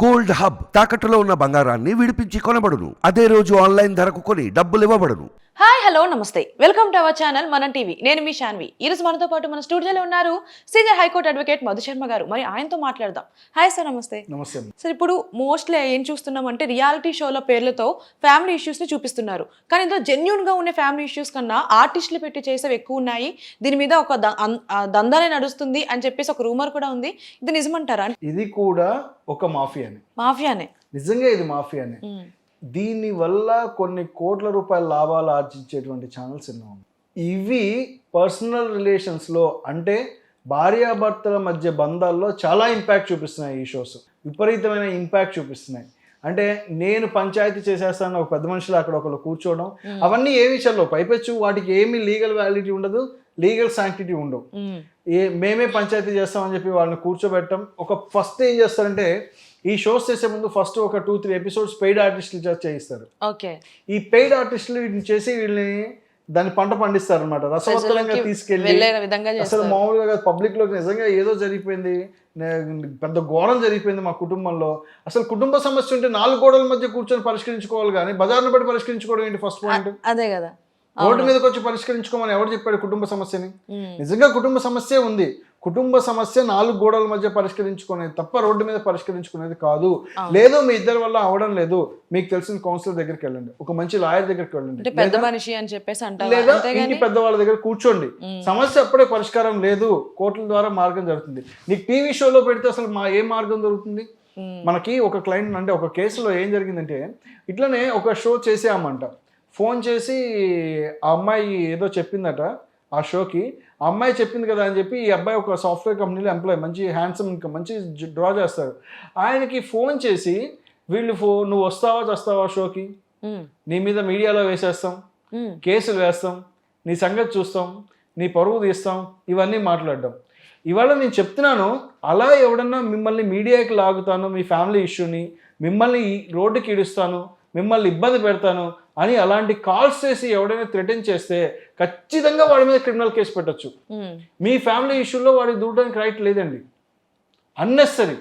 Gold hub తాకట్టులో ఉన్న బంగారాన్ని విడిపించి కొనబడును. అదే రోజు ఆన్లైన్ ధరకు కొని డబ్బులు ఇవ్వబడును. హాయ్ హలో నమస్తే. Welcome to our channel Mana TV. నేను మీ శాన్వి ఈ రోజు మనతో పాటు మన స్టూడియోలో ఉన్నారు senior high court advocate Madhu Sharma garu. మరి ఆయనతో మాట్లాడదాం. హాయ్ సార్ నమస్తే. నమస్తే. సార్ ఇప్పుడు మోస్ట్లీ ఏం చూస్తున్నాం అంటే రియాలిటీ షోల పేర్లతో ఫ్యామిలీ ఇష్యూస్ని చూపిస్తున్నారు. కానీ ఇందులో జెన్యున్గా ఉండే ఫ్యామిలీ ఇష్యూస్ కన్నా ఆర్టిస్టులు పెట్టి చేసేవి ఎక్కువ ఉన్నాయి. దీని మీద ఒక దందానే నడుస్తుంది అని చెప్పేసి ఒక రూమర్ కూడా ఉంది. ఇది నిజమంటారా? ఇది కూడా ఒక మాఫియానే. మాఫియానే. నిజంగా ఇది మాఫియానే. దీని వల్ల కొన్ని కోట్ల రూపాయల లాభాలు ఆర్జించేటువంటి ఛానల్స్ ఎన్నో ఉన్నాయి. ఇవి పర్సనల్ రిలేషన్స్లో అంటే భార్యాభర్తల మధ్య బంధాల్లో చాలా ఇంపాక్ట్ చూపిస్తున్నాయి ఈ షోస్. విపరీతమైన ఇంపాక్ట్ చూపిస్తున్నాయి. అంటే నేను పంచాయతీ చేసేస్తాను ఒక పెద్ద మనుషులు అక్కడ ఒకరు కూర్చోవడం అవన్నీ ఏ విషయాల్లో పైపెచ్చు వాటికి ఏమీ లీగల్ వ్యాలిడిటీ ఉండదు లీగల్ శాంక్టిటీ ఉండవు. ఏ మేమే పంచాయతీ చేస్తామని చెప్పి వాళ్ళని కూర్చోబెట్టడం. ఒక ఫస్ట్ ఏం చేస్తారంటే ఈ షోస్ చేసే ముందు ఫస్ట్ ఒక టూ త్రీ ఎపిసోడ్స్ పెయిడ్ ఆర్టిస్టులు చేయిస్తారు. ఓకే. ఈ పెయిడ్ ఆర్టిస్టులు వీటిని చేసి వీళ్ళని దాన్ని పంట పండిస్తారు అనమాట రసవత్తరంగా తీసుకెళ్ళి అసలు మామూలుగా పబ్లిక్లోకి నిజంగా ఏదో జరిగిపోయింది. పెద్ద ఘోరం జరిగిపోయింది మా కుటుంబంలో. అసలు కుటుంబ సమస్య ఉంటే నాలుగు గోడల మధ్య కూర్చొని పరిష్కరించుకోవాలి కానీ బజార్ను బట్టి పరిష్కరించుకోవడం ఏంటి ఫస్ట్ పాయింట్? అదే కదా. రోడ్డు మీదకి వచ్చి పరిష్కరించుకోమని ఎవరు చెప్పాడు కుటుంబ సమస్యని. నిజంగా కుటుంబ సమస్య ఉంది. కుటుంబ సమస్య నాలుగు గోడల మధ్య పరిష్కరించుకునేది తప్ప రోడ్డు మీద పరిష్కరించుకునేది కాదు. లేదు మీ ఇద్దరి వల్ల అవడం లేదు. మీకు తెలిసిన కౌన్సిలర్ దగ్గరికి వెళ్ళండి. ఒక మంచి లాయర్ దగ్గరికి వెళ్ళండి. పెద్ద మనిషి అని చెప్పేసి లేదా ఇంటి పెద్దవాళ్ళ దగ్గర కూర్చోండి. సమస్య అప్పుడే పరిష్కారం లేదు. కోర్టుల ద్వారా మార్గం జరుగుతుంది. నీకు టీవీ షోలో పెడితే అసలు మా ఏ మార్గం దొరుకుతుంది. మనకి ఒక క్లయింట్ అంటే ఒక కేసులో ఏం జరిగిందంటే ఇట్లనే ఒక షో చేసామంట ఫోన్ చేసి ఆ అమ్మాయి ఏదో చెప్పిందట ఆ షోకి ఆ అమ్మాయి చెప్పింది కదా అని చెప్పి ఈ అబ్బాయి ఒక సాఫ్ట్వేర్ కంపెనీలో ఎంప్లాయ్ మంచి హ్యాండ్సమ్ ఇన్కమ్ మంచి డ్రా చేస్తారు ఆయనకి ఫోన్ చేసి వీళ్ళు ఫో నువ్వు వస్తావా చేస్తావా షోకి. నీ మీద మీడియాలో వేసేస్తాం. కేసులు వేస్తాం నీ సంగతి చూస్తాం నీ పరువు తీస్తాం ఇవన్నీ మాట్లాడడం ఇవాళ నేను చెప్తున్నాను అలా ఎవడన్నా మిమ్మల్ని మీడియాకి లాగుతాను మీ ఫ్యామిలీ ఇష్యూని మిమ్మల్ని రోడ్డుకి ఇడుస్తాను మిమ్మల్ని ఇబ్బంది పెడతాను అని అలాంటి కాల్స్ చేసి ఎవడైనా థ్రెటన్ చేస్తే ఖచ్చితంగా వాడి మీద క్రిమినల్ కేసు పెట్టొచ్చు. మీ ఫ్యామిలీ ఇష్యూలో వాడికి దూరడానికి రైట్ లేదండి. అన్నెసరీ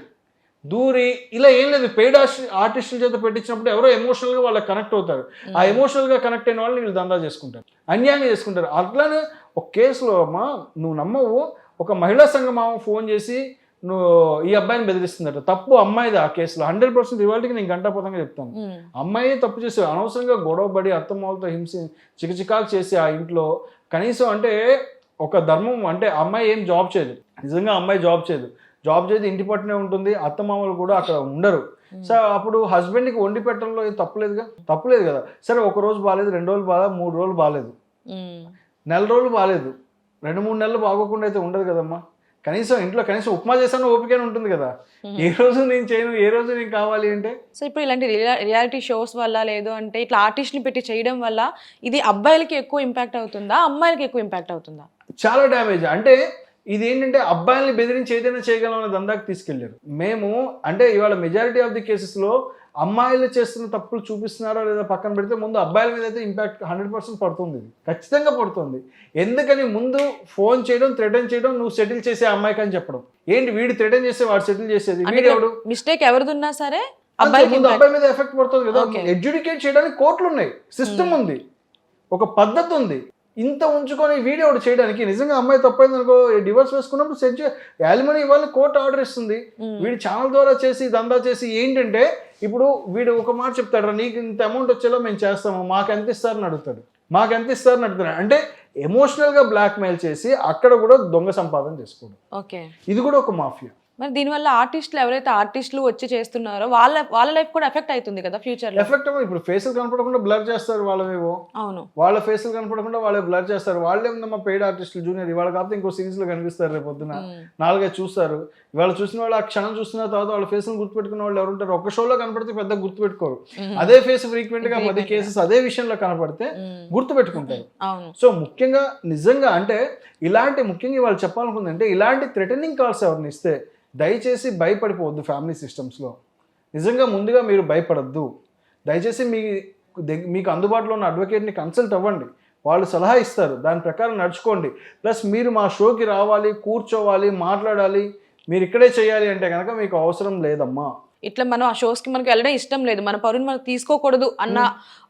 దూరి ఇలా ఏం లేదు పెయిడ్ ఆర్టిస్టుల చేత పెట్టించినప్పుడు ఎవరో ఎమోషనల్గా వాళ్ళకి కనెక్ట్ అవుతారు. ఆ ఎమోషనల్గా కనెక్ట్ అయిన వాళ్ళని వీళ్ళు దందా చేసుకుంటారు. అన్యాయంగా చేసుకుంటారు. అట్లానే ఒక కేసులో అమ్మా నువ్వు నమ్మవు. ఒక మహిళా సంఘం ఫోన్ చేసి నువ్వు ఈ అబ్బాయిని బెదిరిస్తుందట. తప్పు అమ్మాయిది ఆ కేసులో. హండ్రెడ్ పర్సెంట్ ఇవాళకి నేను గంటాపతంగా చెప్తాను. అమ్మాయి తప్పు చేసి అనవసరంగా గొడవపడి అత్తమాలతో హింస చికచికాకు చేసి ఆ ఇంట్లో కనీసం అంటే ఒక ధర్మం అంటే అమ్మాయి ఏం జాబ్ చేయదు. నిజంగా అమ్మాయి జాబ్ చేయదు. జాబ్ చేయదు ఇంటి పట్టునే ఉంటుంది అత్తమామలు కూడా అక్కడ ఉండరు. సో అప్పుడు హస్బెండ్కి వండి పెట్టడంలో ఏం తప్పులేదుగా తప్పులేదు కదా? సరే ఒక రోజు బాగాలేదు రెండు రోజులు బాగా మూడు రోజులు బాగాలేదు. నెల రోజులు బాగాలేదు రెండు మూడు నెలలు బాగోకుండా అయితే ఉండదు కదమ్మా. కనీసం ఇంట్లో కనీసం ఉప్మా చేసాను ఓపికనే ఉంటుంది కదా. ఏ రోజు నేను చేయను ఏ రోజు నేను కావాలి అంటే? సో ఇప్పుడు ఇలాంటి రియా- రియాలిటీ షోస్ వల్ల లేదు అంటే ఇట్లా ఆర్టిస్ట్ని పెట్టి చేయడం వల్ల ఇది అబ్బాయిలకి ఎక్కువ ఇంపాక్ట్ అవుతుందా? అమ్మాయిలకి ఎక్కువ ఇంపాక్ట్ అవుతుందా? చాలా డ్యామేజ్. అంటే ఇది ఏంటంటే అబ్బాయిల్ని బెదిరించి ఏదైనా చేయగలం అనే దందాకి తీసుకెళ్ళారు మేము అంటే ఇవాళ మెజారిటీ ఆఫ్ ది కేసెస్లో అమ్మాయిలు చేస్తున్న తప్పులు చూపిస్తున్నారా లేదా పక్కన పెడితే ముందు అబ్బాయిల మీద అయితే ఇంపాక్ట్ హండ్రెడ్ పర్సెంట్ పడుతుంది. ఇది ఖచ్చితంగా పడుతుంది. ఎందుకని ముందు ఫోన్ చేయడం థ్రెటన్ చేయడం నువ్వు సెటిల్ చేసే అమ్మాయికి అని చెప్పడం. ఏంటి వీడు థ్రెటన్ చేస్తే వాడు సెటిల్ చేసేది? వీడు ఎవడు? మిస్టేక్ ఎవరిదున్నా సరే అంతే, అబ్బాయికి ముందు అబ్బాయి మీద ఎఫెక్ట్ పడుతుంది కదా. ఎడ్యుకేట్ చేయడానికి కోర్టులు ఉన్నాయి సిస్టమ్ ఉంది. ఒక పద్ధతి ఉంది. ఇంత ఉంచుకొని వీడియో ఒకటి చేయడానికి నిజంగా అమ్మాయి తప్పైంది అనుకో డివోర్స్ వేసుకున్నప్పుడు సెట్ యాలిమనీ ఇవ్వాలి కోర్టు ఆర్డర్ ఇస్తుంది. వీడి ఛానల్ ద్వారా చేసి దందా చేసి ఏంటంటే ఇప్పుడు వీడు ఒక మాట చెప్తాడు నీకు ఇంత అమౌంట్ వచ్చేలా మేము చేస్తాము మాకు ఎంత ఇస్తారని అడుగుతాడు. మాకు ఎంత ఇస్తారని అడుగుతాడు అంటే ఎమోషనల్గా బ్లాక్మెయిల్ చేసి అక్కడ కూడా దొంగ సంపాదన చేసుకోవడం ఓకే. ఇది కూడా ఒక మాఫియా. మరి దీనివల్ల ఆర్టిస్టులు ఎవరైతే ఆర్టిస్టులు వచ్చి చేస్తున్నారో వాళ్ళ వాళ్ళ లైఫ్ కూడా ఎఫెక్ట్ అవుతుంది కదా ఫ్యూచర్ ఎఫెక్ట్ ఇప్పుడు ఫేసులు కనపడకుండా బ్లర్ చేస్తారు వాళ్ళవేవో అవును. వాళ్ళ ఫేసులు కనపడకుండా వాళ్ళే బ్లర్ చేస్తారు. వాళ్ళే ఉందమ్మా పెయిడ్ ఆర్టిస్టులు జూనియర్. ఇవాళ కాకపోతే ఇంకో series లో కనిపిస్తారు రేపు పొద్దున. నాలుగైదు చూస్తారు. ఇవాళ చూసిన వాళ్ళు ఆ క్షణం చూసిన తర్వాత వాళ్ళ ఫేస్ని గుర్తుపెట్టుకున్న వాళ్ళు ఎవరు ఉంటారు? ఒక షోలో కనపడితే పెద్ద గుర్తుపెట్టుకోరు. అదే ఫేస్ ఫ్రీక్వెంట్గా పది కేసెస్ అదే విషయంలో కనపడితే గుర్తుపెట్టుకుంటారు. అవును. సో ముఖ్యంగా నిజంగా అంటే ఇలాంటి ముఖ్యంగా వాళ్ళు చెప్పాలనుకుందంటే ఇలాంటి థ్రెటనింగ్ కాల్స్ ఎవరిని ఇస్తే దయచేసి భయపడిపోవద్దు ఫ్యామిలీ సిస్టమ్స్లో. నిజంగా ముందుగా మీరు భయపడద్దు. దయచేసి మీ మీకు అందుబాటులో ఉన్న అడ్వకేట్ని కన్సల్ట్ అవ్వండి. వాళ్ళు సలహా ఇస్తారు. దాని ప్రకారం నడుచుకోండి. ప్లస్ మీరు మా షోకి రావాలి కూర్చోవాలి మాట్లాడాలి. మీరు ఇక్కడే చేయాలి అంటే కనుక మీకు అవసరం లేదమ్మా. ఇట్లా మనం ఆ షోస్కి మనకు వెళ్ళడం ఇష్టం లేదు. మన పరువుని మనం తీసుకోకూడదు అన్న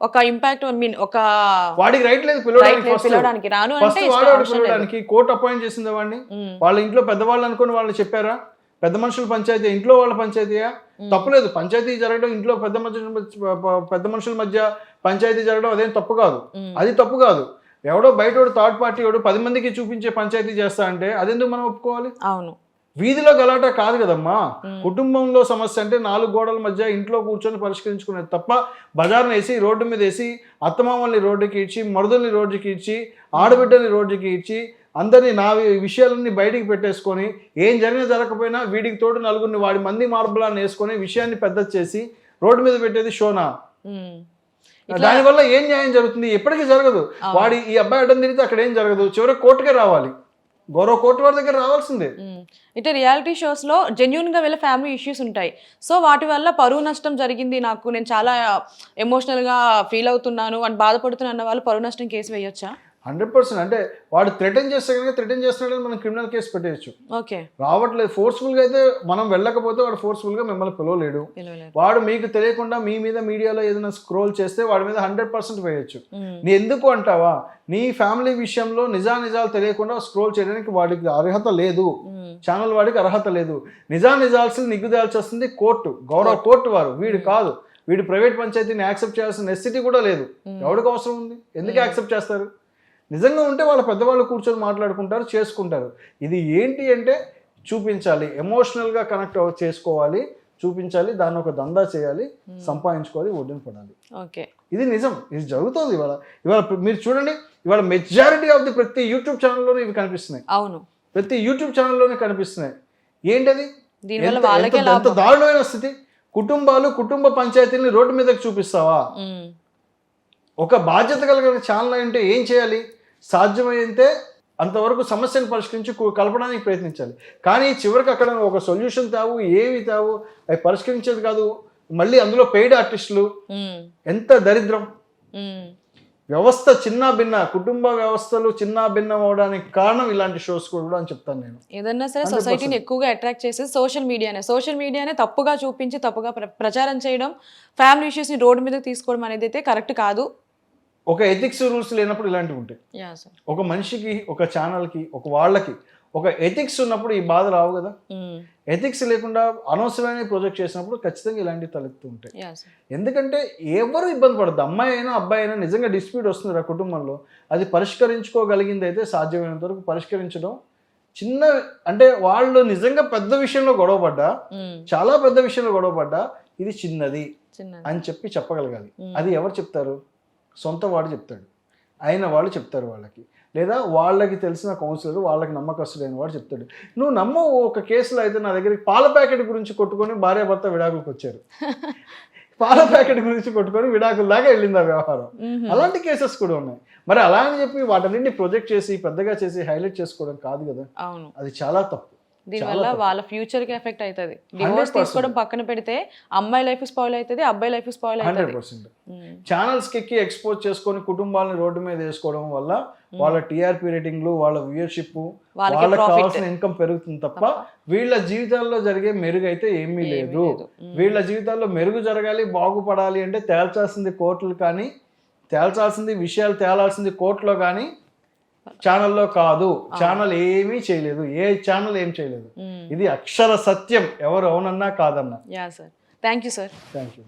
ఒక ఇంపాక్ట్ మీన్ ఒక వాడికి రైట్ లేదు పిలవడానికి. రాను అంటే కోర్టు అపాయింట్ చేసింది వాడిని. వాళ్ళ ఇంట్లో పెద్దవాళ్ళు అనుకుని వాళ్ళు చెప్పారా? పెద్ద మనుషుల పంచాయతీ ఇంట్లో వాళ్ళ పంచాయతీయా? తప్పులేదు. పంచాయతీ జరగడం ఇంట్లో పెద్ద మనుషుల పెద్ద మనుషుల మధ్య పంచాయతీ జరగడం అదేం తప్పు కాదు. అది తప్పు కాదు. ఎవడో బయట థర్డ్ పార్టీ వాడు పది మందికి చూపించే పంచాయతీ చేస్తా అంటే అదెందుకు మనం ఒప్పుకోవాలి? అవును. వీధిలో గలాట కాదు కదమ్మా. కుటుంబంలో సమస్య అంటే నాలుగు గోడల మధ్య ఇంట్లో కూర్చొని పరిష్కరించుకునేది తప్ప బజార్ని వేసి రోడ్డు మీద వేసి అత్తమామల్ని రోడ్డుకి ఇచ్చి మరుదుల్ని రోడ్డుకి ఇచ్చి ఆడబిడ్డల్ని రోడ్డుకి ఇచ్చి అందరినీ నా విషయాలన్నీ బయటికి పెట్టేసుకొని ఏం జరిగినా జరగకపోయినా వీడికి తోడు నలుగురిని వాడి మంది మార్బలాన్ని వేసుకొని విషయాన్ని పెద్ద చేసి రోడ్డు మీద పెట్టేది షోనా. దానివల్ల ఏం న్యాయం జరుగుతుంది? ఎప్పటికీ జరగదు. వాడి ఈ అబ్బాయి అడ్డం తిరిగితే అక్కడ ఏం జరగదు? చివరికి కోర్టుకే రావాలి. గౌరవ కోర్టు వారి దగ్గర రావాల్సిందే. ఇట్లా రియాలిటీ షోస్లో జెన్యున్గా వీళ్ళ ఫ్యామిలీ ఇష్యూస్ ఉంటాయి. సో వాటి వల్ల పరువు నష్టం జరిగింది నాకు. నేను చాలా ఎమోషనల్గా ఫీల్ అవుతున్నాను. అని బాధపడుతున్నా అన్న వాళ్ళు పరువు నష్టం కేసు వేయొచ్చా? Hundred percent. అంటే వాడు థ్రెటన్ చేస్తే కనుక థ్రెటన్ చేస్తున్నాడని మనం క్రిమినల్ కేసు పెట్టేయచ్చు. ఓకే. రావట్లేదు. ఫోర్స్ఫుల్గా అయితే మనం వెళ్ళకపోతే వాడు ఫోర్స్ఫుల్గా మిమ్మల్ని పిలవలేడు. వాడు మీకు తెలియకుండా మీ మీద మీడియాలో ఏదైనా స్క్రోల్ చేస్తే వాడి మీద హండ్రెడ్ పర్సెంట్ వేయచ్చు. నీ ఎందుకు అంటావా? నీ ఫ్యామిలీ విషయంలో నిజా నిజాలు తెలియకుండా స్క్రోల్ చేయడానికి వాడికి అర్హత లేదు. ఛానల్ వాడికి అర్హత లేదు. నిజా నిజాల్సి నిగ్గుదాల్సి వస్తుంది కోర్టు గౌరవ కోర్టు. వారు. వీడు కాదు. వీడు ప్రైవేట్ పంచాయతీని యాక్సెప్ట్ చేయాల్సిన నెసిటీ కూడా లేదు. ఎవరికి అవసరం ఉంది? ఎందుకు యాక్సెప్ట్ చేస్తారు? నిజంగా ఉంటే వాళ్ళ పెద్దవాళ్ళు కూర్చొని మాట్లాడుకుంటారు చేసుకుంటారు. ఇది ఏంటి అంటే చూపించాలి. ఎమోషనల్గా కనెక్ట్ చేసుకోవాలి చూపించాలి దాన్ని ఒక దందా చేయాలి సంపాదించుకోవాలి ఒడ్డున పడాలి. ఓకే. ఇది నిజం. ఇది జరుగుతుంది ఇవాళ. ఇవాళ మీరు చూడండి ఇవాళ మెజారిటీ ఆఫ్ ది ప్రతి యూట్యూబ్ ఛానల్లోనే ఇవి కనిపిస్తున్నాయి. అవును. ప్రతి యూట్యూబ్ ఛానల్లోనే కనిపిస్తున్నాయి. ఏంటది? ఎంత- దారుణమైన స్థితి. కుటుంబాలు కుటుంబ పంచాయతీని రోడ్డు మీదకి చూపిస్తావా? మ్మ్. ఒక బాధ్యత కలిగిన ఛానల్ అంటే ఏం చేయాలి? సాధ్యమైతే అంతవరకు సమస్యను పరిష్కరించి కలపడానికి ప్రయత్నించాలి. కానీ చివరికి అక్కడ ఒక సొల్యూషన్ తావు ఏవి తావు అవి పరిష్కరించేది కాదు. మళ్ళీ అందులో పెయిడ్ ఆర్టిస్టులు. ఎంత దరిద్రం. వ్యవస్థ చిన్న భిన్న కుటుంబ వ్యవస్థలు చిన్న భిన్నం అవడానికి కారణం ఇలాంటి షోస్ కూడా అని చెప్తాను నేను. ఏదన్నా సరే 100%. సొసైటీని ఎక్కువగా అట్రాక్ట్ చేసేది సోషల్ మీడియానే సోషల్ మీడియానే తప్పుగా చూపించి తప్పుగా ప్ర- ప్రచారం చేయడం ఫ్యామిలీ ఇష్యూస్ని రోడ్డు మీద తీసుకోవడం అనేది అయితే కరెక్ట్ కాదు. ఒక ఎథిక్స్ రూల్స్ లేనప్పుడు ఇలాంటివి ఉంటాయి. ఒక మనిషికి ఒక ఛానల్కి ఒక వాళ్ళకి ఒక ఎథిక్స్ ఉన్నప్పుడు ఈ బాధ రావు కదా? ఎథిక్స్ లేకుండా అనవసరమైన ప్రొజెక్ట్ చేసినప్పుడు ఖచ్చితంగా ఇలాంటివి తలెత్తు ఉంటాయి. ఎందుకంటే ఎవరు ఇబ్బంది పడద్దు. అమ్మాయి అయినా అబ్బాయి అయినా నిజంగా డిస్ప్యూట్ వస్తుంది ఆ కుటుంబంలో. అది పరిష్కరించుకోగలిగింది అయితే సాధ్యమైనంత వరకు పరిష్కరించడం చిన్న అంటే వాళ్ళు నిజంగా పెద్ద విషయంలో గొడవపడ్డా చాలా పెద్ద విషయంలో గొడవపడ్డా ఇది చిన్నది అని చెప్పి చెప్పగలగాలి. Mm. అది ఎవరు చెప్తారు? సొంత వాడు చెప్తాడు. అయిన వాళ్ళు చెప్తారు వాళ్ళకి. లేదా వాళ్ళకి తెలిసిన కౌన్సిలర్ వాళ్ళకి నమ్మకస్తుడైన వాడు చెప్తాడు. నువ్వు నమ్మవు ఒక కేసులో అయితే నా దగ్గరికి పాల ప్యాకెట్ గురించి కొట్టుకొని భార్యాభర్త విడాకులకు వచ్చారు. పాల ప్యాకెట్ గురించి కొట్టుకొని విడాకుల దాకా వెళ్ళింది ఆ వ్యవహారం. అలాంటి కేసెస్ కూడా ఉన్నాయి. మరి అలా అని చెప్పి వాటన్నింటిని ప్రొజెక్ట్ చేసి పెద్దగా చేసి హైలైట్ చేసుకోవడం కాదు కదా. అది చాలా తప్పు. దీనివల్ల. వాళ్ళ ఫ్యూచర్కి ఎఫెక్ట్ అవుతుంది డివోర్స్ 100%. తీసుకోవడం పక్కన పెడితే అమ్మాయి లైఫ్ స్పాయిల్ అవుతుంది అబ్బాయి లైఫ్ స్పాయిల్ హండ్రెడ్ అవుతుంది పర్సెంట్ ఛానల్స్కి ఎక్కి ఎక్స్పోజ్ చేసుకొని కుటుంబాలని రోడ్డు మీద వేసుకోవడం వల్ల వాళ్ళ టీఆర్పీ రేటింగ్లు వాళ్ళ వ్యూయర్షిప్ వాళ్ళకి. కావాల్సిన ఇన్కమ్ పెరుగుతుంది తప్ప వీళ్ళ జీవితాల్లో జరిగే మెరుగు అయితే ఏమీ లేదు. వీళ్ళ జీవితాల్లో మెరుగు జరగాలి బాగుపడాలి అంటే తేల్చాల్సింది కోర్టులు కానీ తేల్చాల్సింది విషయాలు తేలాల్సింది కోర్టులో కానీ ఛానల్లో కాదు. ఛానల్ ఏమీ చేయలేదు. ఏ ఛానల్ ఏం చేయలేదు. ఇది అక్షర సత్యం. ఎవరు అవునన్నా కాదన్నా. Yeah sir thank you sir thank you